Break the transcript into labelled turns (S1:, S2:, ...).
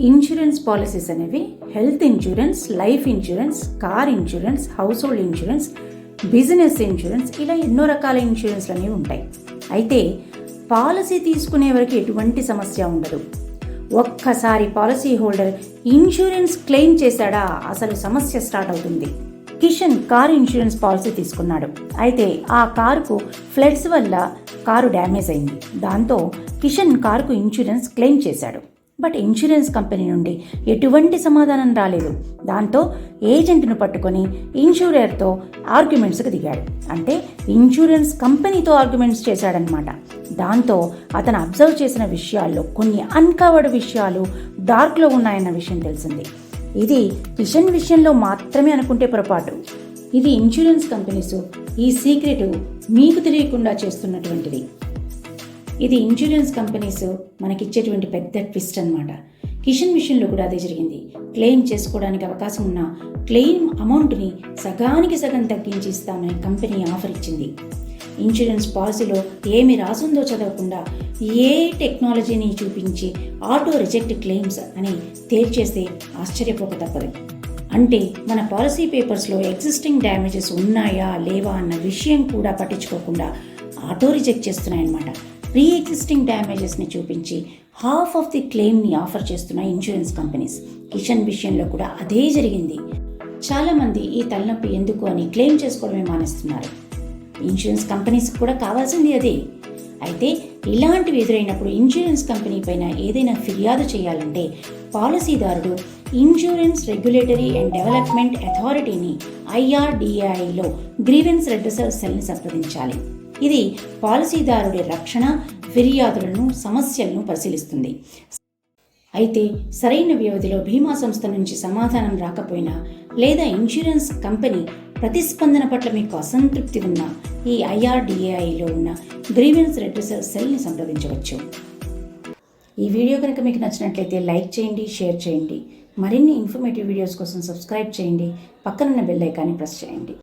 S1: Insurance policies అనేవి health insurance life insurance car insurance household insurance business insurance ఇలా ఎన్నో రకాల ఇన్సూరెన్స్లు అనేవి ఉంటాయి. అయితే పాలసీ తీసుకునే వరకు ఎటువంటి సమస్య ఉండదు. ఒక్కసారి పాలసీ హోల్డర్ ఇన్సూరెన్స్ క్లెయిమ్ చేశాడా? అసలు సమస్య స్టార్ట్ అవుతుంది. కిషన్ కారు ఇన్సూరెన్స్ పాలసీ తీసుకున్నాడు. అయితే ఆ కారుకు ఫ్లడ్స్ వల్ల కారు డ్యామేజ్ అయింది. దాంతో కిషన్ కారుకు ఇన్సూరెన్స్ క్లెయిమ్ చేశాడు. బట్ ఇన్సూరెన్స్ కంపెనీ నుండి ఎటువంటి సమాధానం రాలేదు. దాంతో ఏజెంట్ను పట్టుకొని ఇన్సూరర్తో ఆర్గ్యుమెంట్స్కి దిగాడు. అంటే ఇన్సూరెన్స్ కంపెనీతో ఆర్గ్యుమెంట్స్ చేశాడనమాట దాంతో అతను అబ్జర్వ్ చేసిన విషయాల్లో కొన్ని అన్కవర్డ్ విషయాలు డార్క్లో ఉన్నాయన్న విషయం తెలిసింది. ఇది కిషన్ విషయంలో మాత్రమే అనుకుంటే పొరపాటు. ఇది ఇన్సూరెన్స్ కంపెనీస్ ఈ సీక్రెట్ మీకు తెలియకుండా చేస్తున్నటువంటిది. ఇది ఇన్సూరెన్స్ కంపెనీస్ మనకిచ్చేటువంటి పెద్ద ట్విస్ట్ అనమాట కిషన్ విషయంలో కూడా అదే జరిగింది. క్లెయిమ్ చేసుకోవడానికి అవకాశం ఉన్న క్లెయిమ్ అమౌంట్ని సగానికి సగం తగ్గించి ఇస్తామని కంపెనీ ఆఫర్ ఇచ్చింది. ఇన్సూరెన్స్ పాలసీలో ఏమి రాసుందో చదవకుండా ఏ టెక్నాలజీని చూపించి ఆటో రిజెక్ట్ క్లెయిమ్స్ అని తేల్చేస్తే ఆశ్చర్యపోక తప్పదు. అంటే మన పాలసీ పేపర్స్లో ఎగ్జిస్టింగ్ డ్యామేజెస్ ఉన్నాయా లేవా అన్న విషయం కూడా పట్టించుకోకుండా ఆటో రిజెక్ట్ చేస్తున్నాయన్నమాట. ప్రీ ఎగ్జిస్టింగ్ డ్యామేజెస్ని చూపించి హాఫ్ ఆఫ్ ది క్లెయిమ్ని ఆఫర్ చేస్తున్న ఇన్సూరెన్స్ కంపెనీస్ కిషన్ విషయంలో కూడా అదే జరిగింది. చాలామంది ఈ తలనొప్పి ఎందుకు అని క్లెయిమ్ చేసుకోవడమే మానేస్తున్నారు. ఇన్సూరెన్స్ కంపెనీస్కి కూడా కావాల్సింది అదే. అయితే ఇలాంటివి ఎదురైనప్పుడు ఇన్సూరెన్స్ కంపెనీ పైన ఏదైనా ఫిర్యాదు చేయాలంటే పాలసీదారుడు ఇన్సూరెన్స్ రెగ్యులేటరీ అండ్ డెవలప్మెంట్ అథారిటీని ఐఆర్డిఐలో గ్రీవెన్స్ రెడ్రసల్ సెల్ని సంప్రదించాలి. ఇది పాలసీదారుడి రక్షణ ఫిర్యాదులను సమస్యలను పరిశీలిస్తుంది. అయితే సరైన వ్యవధిలో బీమా సంస్థ నుంచి సమాధానం రాకపోయినా లేదా ఇన్సూరెన్స్ కంపెనీ ప్రతిస్పందన పట్ల మీకు అసంతృప్తి ఉన్న ఈ ఐఆర్డిఏఐలో ఉన్న గ్రీవెన్స్ రెడ్యూసర్ సెల్ని సంప్రదించవచ్చు. ఈ వీడియో కనుక మీకు నచ్చినట్లయితే లైక్ చేయండి షేర్ చేయండి. మరిన్ని ఇన్ఫర్మేటివ్ వీడియోస్ కోసం సబ్స్క్రైబ్ చేయండి. పక్కనున్న బెల్ ఐకాన్ని ప్రెస్ చేయండి.